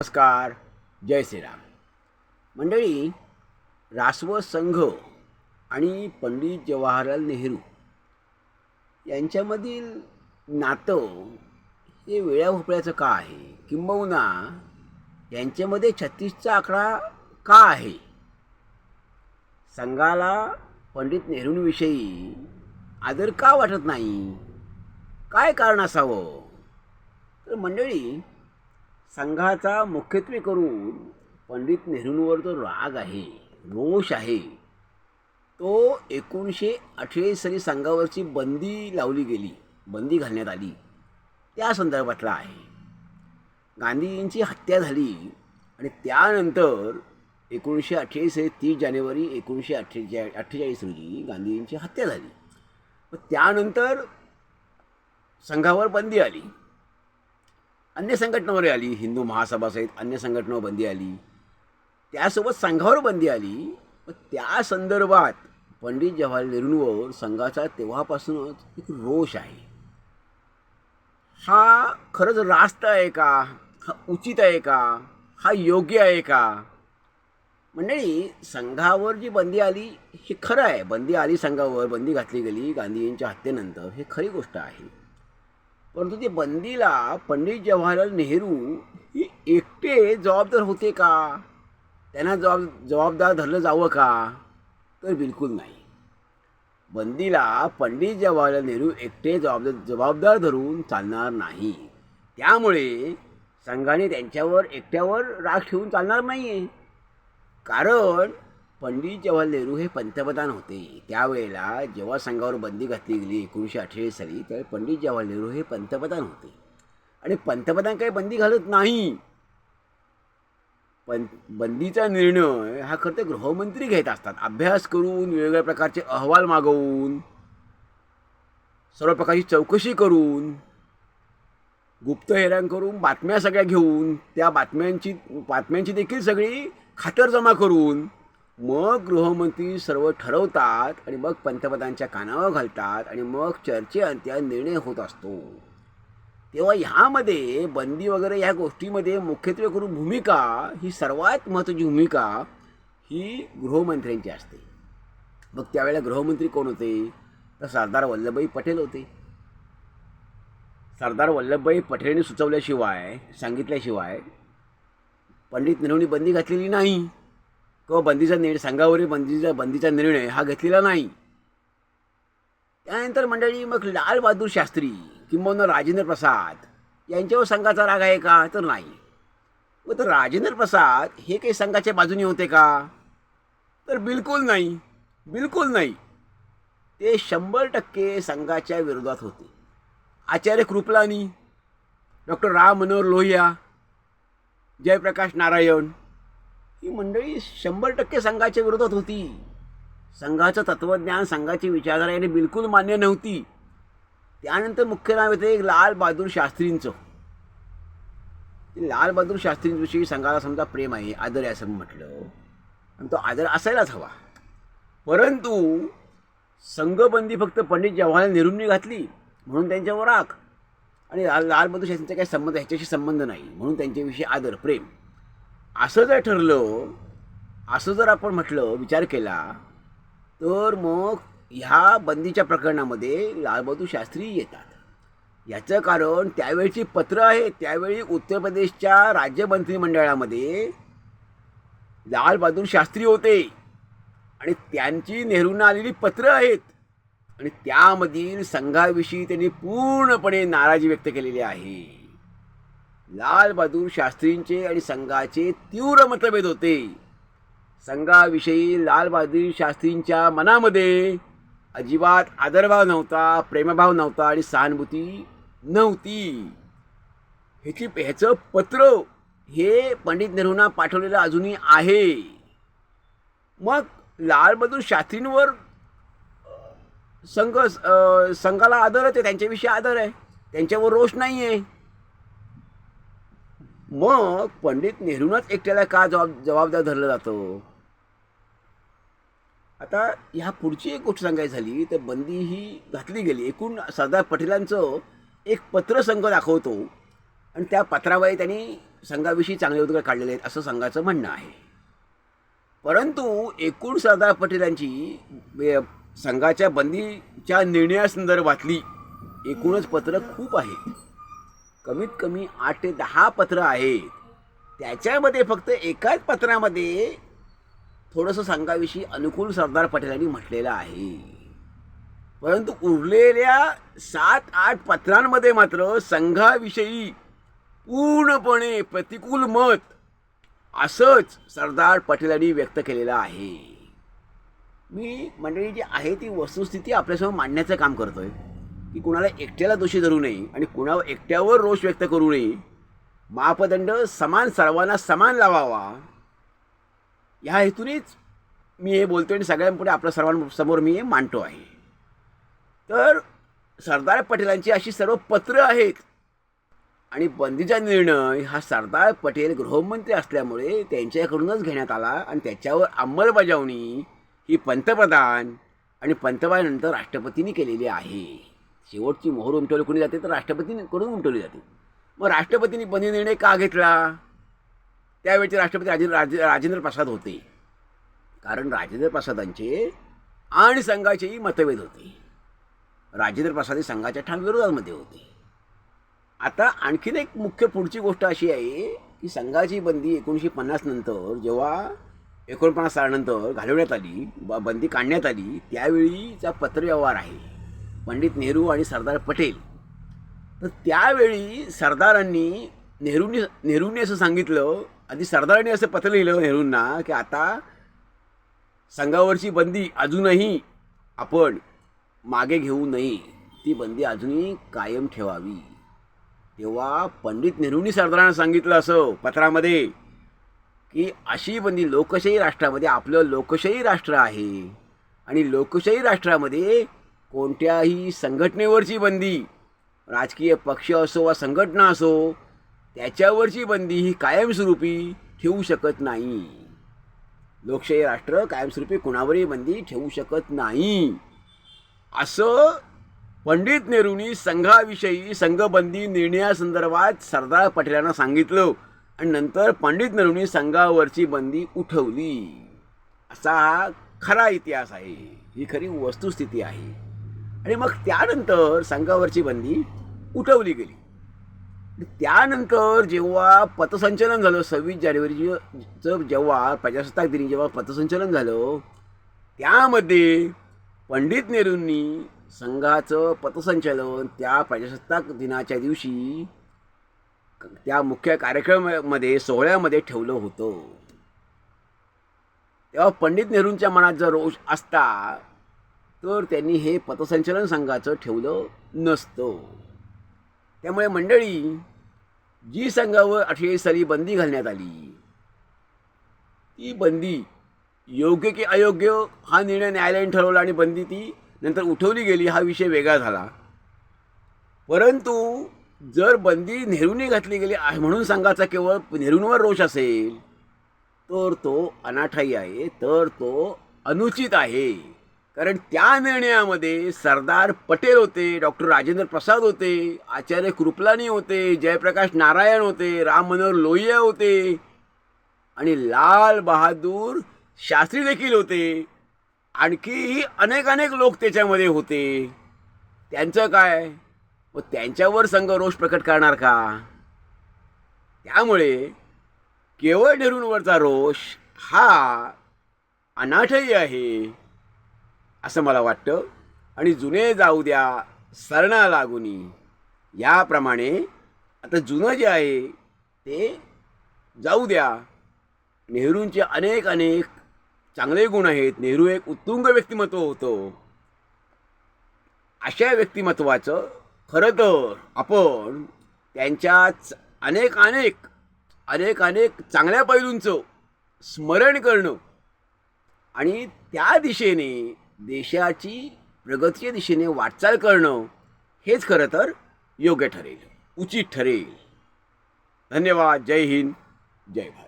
नमस्कार जय श्रीराम. मंडळी रासव संघ आणि पंडित जवाहरलाल नेहरू यांच्यामधील नातं हे वेळ्या भोपळ्याचं का आहे? किंबहुना यांच्यामध्ये छत्तीसचा आकडा का आहे? संघाला पंडित नेहरूंविषयी आदर का वाटत नाही? काय कारण असावं? तर मंडळी संघाचा मुख्यत्वे करून पंडित नेहरूंवर जो राग आहे रोष आहे. तो एकोणीसशे अठ्ठेचाळीस साली संघावरची बंदी लावली गेली बंदी घालण्यात आली. त्या संदर्भातला आहे. गांधीजींची हत्या झाली आणि त्यानंतर एकोणीसशे अठ्ठेचाळीस तीस जानेवारी एकोणीसशे अठ्ठेचाळीस अठ्ठेचाळीस रोजी गांधीजींची हत्या झाली. मग त्यानंतर संघावर बंदी आली. अन्य संघटनावर आली हिंदू महासभासहित अन्य संघटनावर बंदी आली. त्यासोबत संघावर बंदी आली. व त्या संदर्भात पंडित जवाहरलाल नेहरूंवर संघाचा तेव्हापासूनच एक रोष आहे. हा खरंच रास्त आहे का? हा उचित आहे का? हा योग्य आहे का? मंडळी संघावर जी बंदी आली हे खरं आहे. बंदी आली संघावर बंदी घातली गेली गांधीजींच्या हत्येनंतर. हे खरी गोष्ट आहे. परंतु ते बंदीला पंडित जवाहरलाल नेहरू हे एकटे जबाबदार होते का? त्यांना जबाब जबाबदार धरलं जावं का? तर बिलकुल नाही. बंदीला पंडित जवाहरलाल नेहरू एकटे जबाबदार जबाबदार धरून चालणार नाही. त्यामुळे संघाने त्यांच्यावर एकट्यावर राग ठेवून चालणार नाही आहे कारण पंडित जवाहरलाल नेहरू हे पंतप्रधान होते त्यावेळेला जेव्हा संघावर बंदी घातली गेली एकोणीसशे अठ्ठेचाळीस साली त्यावेळी पंडित जवाहरलाल नेहरू हे पंतप्रधान होते. आणि पंतप्रधान काही बंदी घालत नाही. पण बंदीचा निर्णय हा खरं तर गृहमंत्री घेत असतात. अभ्यास करून वेगवेगळ्या प्रकारचे अहवाल मागवून सर्व प्रकारची चौकशी करून गुप्तहेरांकडून बातम्या सगळ्या घेऊन त्या बातम्यांची बातम्यांची देखील सगळी खातरजमा करून मग गृहमंत्री सर्व ठरवतात आणि मग पंतप्रधानांच्या कानावर घालतात आणि मग चर्चेअंत्या निर्णय होत असतो. तेव्हा ह्यामध्ये बंदी वगैरे ह्या गोष्टीमध्ये मुख्यत्वे करून भूमिका ही सर्वात महत्त्वाची भूमिका ही गृहमंत्र्यांची असते. मग त्यावेळेला गृहमंत्री कोण होते? तर सरदार वल्लभभाई पटेल होते. सरदार वल्लभभाई पटेलने सुचवल्याशिवाय सांगितल्याशिवाय पंडित नेहरूंनी बंदी घातलेली नाही. किंवा बंदीचा निर्णय संघावरील बंदीचा बंदीचा निर्णय हा घेतलेला नाही. त्यानंतर मंडळी मग लालबहादूर शास्त्री किंबहुना राजेंद्र प्रसाद यांच्यावर संघाचा राग आहे का? तर नाही. व तर राजेंद्र प्रसाद हे काही संघाच्या बाजूने होते का? तर बिलकुल नाही. बिलकुल नाही. ते शंभर टक्के संघाच्या विरोधात होते. आचार्य कृपलानी डॉक्टर राम मनोहर लोहिया जयप्रकाश नारायण ही मंडळी शंभर टक्के संघाच्या विरोधात होती. संघाचं तत्त्वज्ञान संघाची विचारधारा याने बिलकुल मान्य नव्हती. त्यानंतर मुख्य नाव येते एक लाल बहादूर शास्त्रींचं. लाल बहादूर शास्त्रींविषयी संघाला समजा प्रेम आहे आदर आहे असं म्हटलं आणि तो आदर असायलाच हवा. परंतु संघबंदी फक्त पंडित जवाहरलाल नेहरूंनी घातली म्हणून त्यांच्यावर राख आणि लाल लाल बहादूर शास्त्रींचा काही संबंध ह्याच्याशी संबंध नाही म्हणून त्यांच्याविषयी आदर प्रेम. असं जर ठरलं असं जर आपण म्हटलं विचार केला तर मग ह्या बंदीच्या प्रकरणामध्ये लालबहादूर शास्त्री येतात. याचं कारण त्यावेळची पत्र आहे त्यावेळी उत्तर प्रदेशच्या राज्य मंत्रिमंडळामध्ये लालबहादूर शास्त्री होते. आणि त्यांची नेहरूंना आलेली पत्र आहेत. आणि त्यामधील संघाविषयी त्यांनी पूर्णपणे नाराजी व्यक्त केलेली आहे. लाल बहादूर शास्त्रींचे आणि संघाचे तीव्र मतभेद होते. संघाविषयी लालबहादूर शास्त्रींच्या मनामध्ये अजिबात आदरभाव नव्हता प्रेमभाव नव्हता आणि सहानुभूती नव्हती. ह्याची ह्याचं पत्र हे पंडित नेहरूंना पाठवलेलं अजूनही आहे. मग लालबहादूर शास्त्रींवर संघ संघाला आदर आहे त्यांच्याविषयी आदर आहे. त्यांच्यावर रोष नाही आहे मग पंडित नेहरूनच एकट्याला का जबाब जबाबदार धरलं जातं? आता ह्या पुढची एक गोष्ट सांगायची झाली तर बंदी ही घातली गेली. एकूण सरदार पटेलांचं एक पत्र संघ दाखवतो आणि त्या पत्रामध्ये त्यांनी संघाविषयी चांगले उद्गार काढलेले आहेत असं संघाचं म्हणणं आहे. परंतु एकूण सरदार पटेलांची संघाच्या बंदीच्या निर्णयासंदर्भातली एकूणच पत्र खूप आहेत. कमीत कमी आठ ते दहा पत्र आहेत. त्याच्यामध्ये फक्त एकाच पत्रामध्ये थोडंसं संघाविषयी अनुकूल सरदार पटेलांनी म्हटलेलं आहे. परंतु उरलेल्या सात आठ पत्रांमध्ये मात्र संघाविषयी पूर्णपणे प्रतिकूल मत असंच सरदार पटेलांनी व्यक्त केलेलं आहे. मी मंडळी जी आहे ती वस्तुस्थिती आपल्यासमोर मांडण्याचं काम करतो आहे की कुणाला एकट्याला दोषी धरू नये आणि कुणावर एकट्यावर रोष व्यक्त करू नये मापदंड समान सर्वांना समान लावावा. ह्या हेतूनेच मी हे बोलतो आणि सगळ्यांपुढे आपल्या सर्वांसमोर मी हे मांडतो आहे. तर सरदार पटेलांची अशी सर्व पत्र आहेत आणि बंदीचा निर्णय हा सरदार पटेल गृहमंत्री असल्यामुळे त्यांच्याकडूनच घेण्यात आला आणि त्याच्यावर अंमलबजावणी ही पंतप्रधान आणि पंतप्रधानानंतर राष्ट्रपतींनी केलेली आहे. शेवटची मोहर उमटवली कोणी जाते तर राष्ट्रपतींकडून उमटवली जाते. मग राष्ट्रपतींनी बंदी निर्णय का घेतला? त्यावेळचे राष्ट्रपती राजे राजे राजेंद्र प्रसाद होते. कारण राजेंद्र प्रसादांचे आणि संघाचेही मतभेद होते. राजेंद्र प्रसाद हे संघाच्या ठाम विरोधामध्ये होते. आता आणखीन एक मुख्य पुढची गोष्ट अशी आहे की संघाची बंदी एकोणीसशे पन्नास नंतर जेव्हा एकोणपन्नास सालानंतर घालवण्यात आली ब बंदी काढण्यात आली त्यावेळीचा पत्रव्यवहार आहे. पंडित नेहरू आणि सरदार पटेल. तर त्यावेळी सरदारांनी नेहरूंनी नेहरूंनी असं सांगितलं आधी सरदारांनी असं पत्र लिहिलं नेहरूंना की आता संघावरची बंदी अजूनही आपण मागे घेऊ नये. ती बंदी अजूनही कायम ठेवावी. तेव्हा पंडित नेहरूंनी सरदारांना सांगितलं असं पत्रामध्ये की अशी बंदी लोकशाही राष्ट्रामध्ये आपलं लोकशाही राष्ट्र आहे. आणि लोकशाही राष्ट्रामध्ये कोणत्याही संघटनेवरची बंदी राजकीय पक्ष असो वा संघटना असो त्याच्यावरची बंदी ही कायमस्वरूपी ठेवू शकत नाही. लोकशाही राष्ट्र कायमस्वरूपी कुणावरही बंदी ठेवू शकत नाही. असं पंडित नेहरूंनी संघाविषयी संघबंदी निर्णयासंदर्भात सरदार पटेलांना सांगितलं आणि नंतर पंडित नेहरूंनी संघावरची बंदी उठवली. असा हा खरा इतिहास आहे. ही खरी वस्तुस्थिती आहे. आणि मग त्यानंतर संघावरची बंदी उठवली गेली. त्यानंतर जेव्हा पथसंचलन झालं सव्वीस जानेवारीचं जेव्हा प्रजासत्ताक दिनी जेव्हा पथसंचलन झालं त्यामध्ये पंडित नेहरूंनी संघाचं पथसंचलन त्या प्रजासत्ताक दिनाच्या दिवशी त्या मुख्य कार्यक्रमामध्ये सोहळ्यामध्ये ठेवलं होतं. तेव्हा पंडित नेहरूंच्या मनात जर रोष असता तर त्यांनी हे पथसंचलन संघाचं ठेवलं नसतं. त्यामुळे मंडळी जी संघावर अठ्ठेचाळीस साली बंदी घालण्यात आली ती बंदी योग्य की अयोग्य हा निर्णय न्यायालयाने ठरवला आणि बंदी ती नंतर उठवली गेली हा विषय वेगळा झाला. परंतु जर बंदी नेहरूने घातली गेली आहे म्हणून संघाचा केवळ नेहरूंवर रोष असेल तर तो अनाठाई आहे तर तो अनुचित आहे. कारण त्या निर्णयामध्ये सरदार पटेल होते डॉक्टर राजेंद्र प्रसाद होते आचार्य कृपलानी होते जयप्रकाश नारायण होते राम मनोहर लोहिया होते आणि लाल बहादूर शास्त्री देखील होते. आणखीही अनेक अनेक लोक त्याच्यामध्ये होते. त्यांचं काय? व त्यांच्यावर संघ रोष प्रकट करणार का? त्यामुळे केवळ नेहरूंवरचा रोष हा अनाठही आहे. असं मला वाटतं. आणि जुने जाऊ द्या सरणा लागुनी. याप्रमाणे आता जुनं जे आहे ते जाऊ द्या. नेहरूंचे अनेक अनेक चांगले गुण आहेत. नेहरू एक उत्तुंग व्यक्तिमत्व होतं. अशा व्यक्तिमत्वाचं खरं तर आपण त्यांच्याच अनेक अनेक अनेक अनेक चांगल्या पैलूंचं स्मरण करणं आणि त्या दिशेने देशाची प्रगतीच्या दिशेने वाटचाल करणं हेच खरं तर योग्य ठरेल उचित ठरेल. धन्यवाद जय हिंद जय भारत.